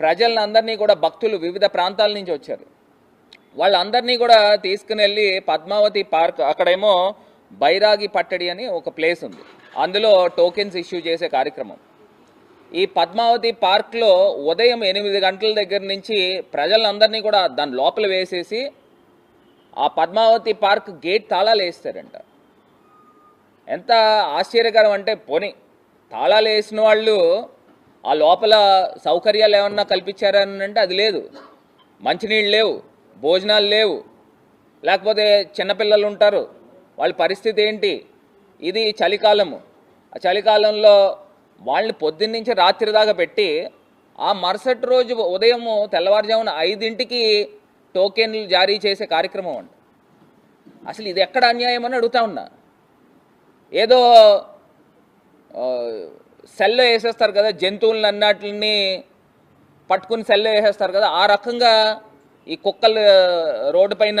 ప్రజలందరినీ కూడా భక్తులు వివిధ ప్రాంతాల నుంచి వచ్చారు. వాళ్ళందరినీ కూడా తీసుకుని వెళ్ళి పద్మావతి పార్క్ అక్కడేమో బైరాగి పట్టడి అని ఒక ప్లేస్ ఉంది. అందులో టోకెన్స్ ఇష్యూ చేసే కార్యక్రమం. ఈ పద్మావతి పార్క్లో ఉదయం ఎనిమిది గంటల దగ్గర నుంచి ప్రజలందరినీ కూడా దాని లోపల వేసేసి ఆ పద్మావతి పార్క్ గేట్ తాళాలు వేస్తారంట. ఎంత ఆశ్చర్యకరం అంటే పోనీ తాళాలు వేసిన వాళ్ళు ఆ లోపల సౌకర్యాలు ఏమన్నా కల్పించారని అంటే అది లేదు. మంచినీళ్ళు లేవు భోజనాలు లేవు. లేకపోతే చిన్నపిల్లలు ఉంటారు. వాళ్ళ పరిస్థితి ఏంటి? ఇది చలికాలము. ఆ చలికాలంలో వాళ్ళని పొద్దున్నుంచి రాత్రి దాకా పెట్టి ఆ మరుసటి రోజు ఉదయం తెల్లవారుజామున ఐదింటికి టోకెన్లు జారీ చేసే కార్యక్రమం అంట. అసలు ఇది ఎక్కడ అన్యాయం అని అడుగుతా ఉన్నా. ఏదో సెల్లో వేసేస్తారు కదా జంతువులను అన్నట్లని పట్టుకుని సెల్లో వేసేస్తారు కదా ఆ రకంగా ఈ కుక్కలు రోడ్డు పైన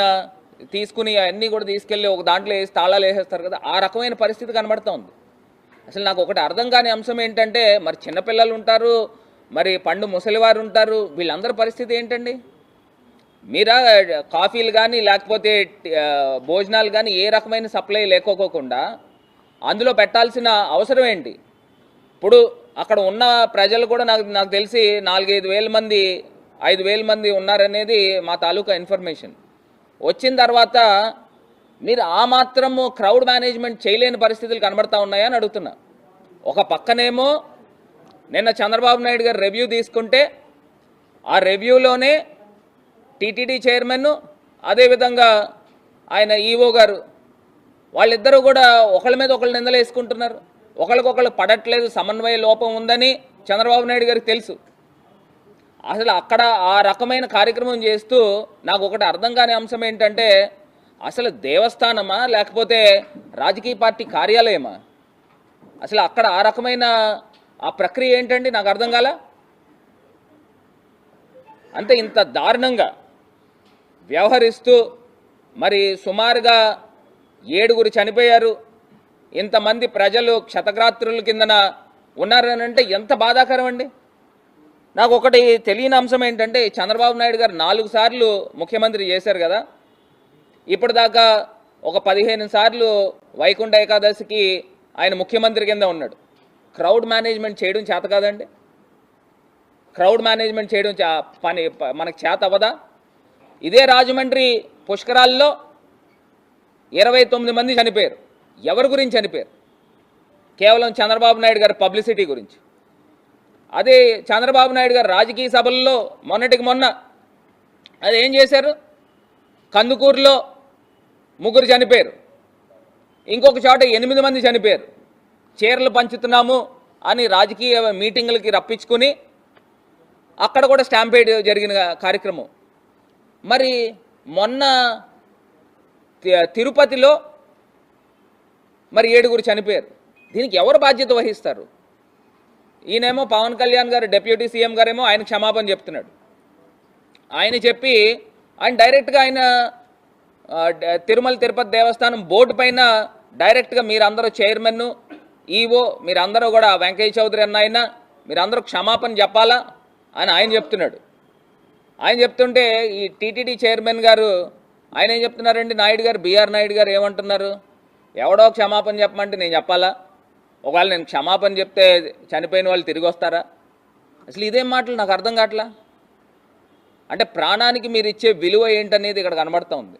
తీసుకుని అవన్నీ కూడా తీసుకెళ్ళి ఒక దాంట్లో వేసి తాళాలు వేసేస్తారు కదా ఆ రకమైన పరిస్థితి కనబడుతూ ఉంది. అసలు నాకు ఒకటి అర్థం కాని అంశం ఏంటంటే మరి చిన్నపిల్లలు ఉంటారు మరి పండు ముసలివారు ఉంటారు వీళ్ళందరి పరిస్థితి ఏంటండి? మీరా కాఫీలు కానీ లేకపోతే భోజనాలు కానీ ఏ రకమైన సప్లై లేకోకుండా అందులో పెట్టాల్సిన అవసరం ఏంటి? ఇప్పుడు అక్కడ ఉన్న ప్రజలు కూడా నాకు నాకు తెలిసి నాలుగైదు వేల మంది ఐదు వేల మంది ఉన్నారనేది మా తాలూకా ఇన్ఫర్మేషన్. వచ్చిన తర్వాత మీరు ఆ మాత్రము క్రౌడ్ మేనేజ్మెంట్ చేయలేని పరిస్థితులు కనబడతా ఉన్నాయని అడుగుతున్నా. ఒక పక్కనేమో నిన్న చంద్రబాబు నాయుడు గారు రివ్యూ తీసుకుంటే ఆ రివ్యూలోనే టీటీడీ చైర్మన్ అదేవిధంగా ఆయన ఈఓ గారు వాళ్ళిద్దరూ కూడా ఒకళ్ళ మీద ఒకళ్ళు నిందలేసుకుంటున్నారు. ఒకరికొకళ్ళు పడట్లేదు సమన్వయ లోపం ఉందని చంద్రబాబు నాయుడు గారికి తెలుసు. అసలు అక్కడ ఆ రకమైన కార్యక్రమం చేస్తూ నాకు ఒకటి అర్థం కాని అంశం ఏంటంటే అసలు దేవస్థానమా లేకపోతే రాజకీయ పార్టీ కార్యాలయమా? అసలు అక్కడ ఆ రకమైన ఆ ప్రక్రియ ఏంటండి? నాకు అర్థం కాల? అంటే ఇంత దారుణంగా వ్యవహరిస్తూ మరి సుమారుగా ఏడుగురు చనిపోయారు. ఇంతమంది ప్రజలు క్షతగ్రాత్రుల కిందన ఉన్నారని అంటే ఎంత బాధాకరం అండి నాకు ఒకటి తెలియని అంశం ఏంటంటే చంద్రబాబు నాయుడు గారు నాలుగు సార్లు ముఖ్యమంత్రి చేశారు కదా. ఇప్పటిదాకా ఒక పదిహేను సార్లు వైకుంఠ ఏకాదశికి ఆయన ముఖ్యమంత్రి కింద ఉన్నాడు. క్రౌడ్ మేనేజ్మెంట్ చేయడం చేత కాదండి. క్రౌడ్ మేనేజ్మెంట్ చేయడం చా- పని మనకు చేత అవ్వదా? ఇదే రాజమండ్రి పుష్కరాల్లో ఇరవై తొమ్మిది మంది చనిపోయారు. ఎవరి గురించి చనిపోయారు కేవలం చంద్రబాబు నాయుడు గారి పబ్లిసిటీ గురించి. అదే చంద్రబాబు నాయుడు గారు రాజకీయ సభల్లో మొన్నటికి మొన్న అది ఏం చేశారు? కందుకూరులో ముగ్గురు చనిపోయారు. ఇంకొక చోట ఎనిమిది మంది చనిపోయారు. చీరలు పంచుతున్నాము అని రాజకీయ మీటింగులకి రప్పించుకుని అక్కడ కూడా స్టాంపేడ్ జరిగిన కార్యక్రమం. మరి మొన్న తి- తిరుపతిలో మరి ఏడుగురు చనిపోయారు. దీనికి ఎవరు బాధ్యత వహిస్తారు? ఈయనేమో పవన్ కళ్యాణ్ గారు డిప్యూటీ సీఎం గారేమో ఆయన క్షమాపణ చెప్తున్నాడు. ఆయన చెప్పి ఆయన డైరెక్ట్గా ఆయన తిరుమల తిరుపతి దేవస్థానం బోర్డు పైన డైరెక్ట్గా మీరందరూ చైర్మన్ ఈవో మీరందరూ కూడా వెంకయ్య చౌదరి అన్న ఆయన మీరందరూ క్షమాపణ చెప్పాలా? అని ఆయన చెప్తున్నాడు. ఆయన చెప్తుంటే ఈ టీటీడీ చైర్మన్ గారు ఆయన ఏం చెప్తున్నారండి? నాయుడు గారు బీఆర్ నాయుడు గారు ఏమంటున్నారు? ఎవడో క్షమాపణ చెప్పమంటే నేను చెప్పాలా? ఒకవేళ నేను క్షమాపణ చెప్తే చనిపోయిన వాళ్ళు తిరిగి వస్తారా? అసలు ఇదేం మాటలు? నాకు అర్థం కావట్లా? అంటే ప్రాణానికి మీరు ఇచ్చే విలువ ఏంటనేది ఇక్కడ కనబడుతూ ఉంది.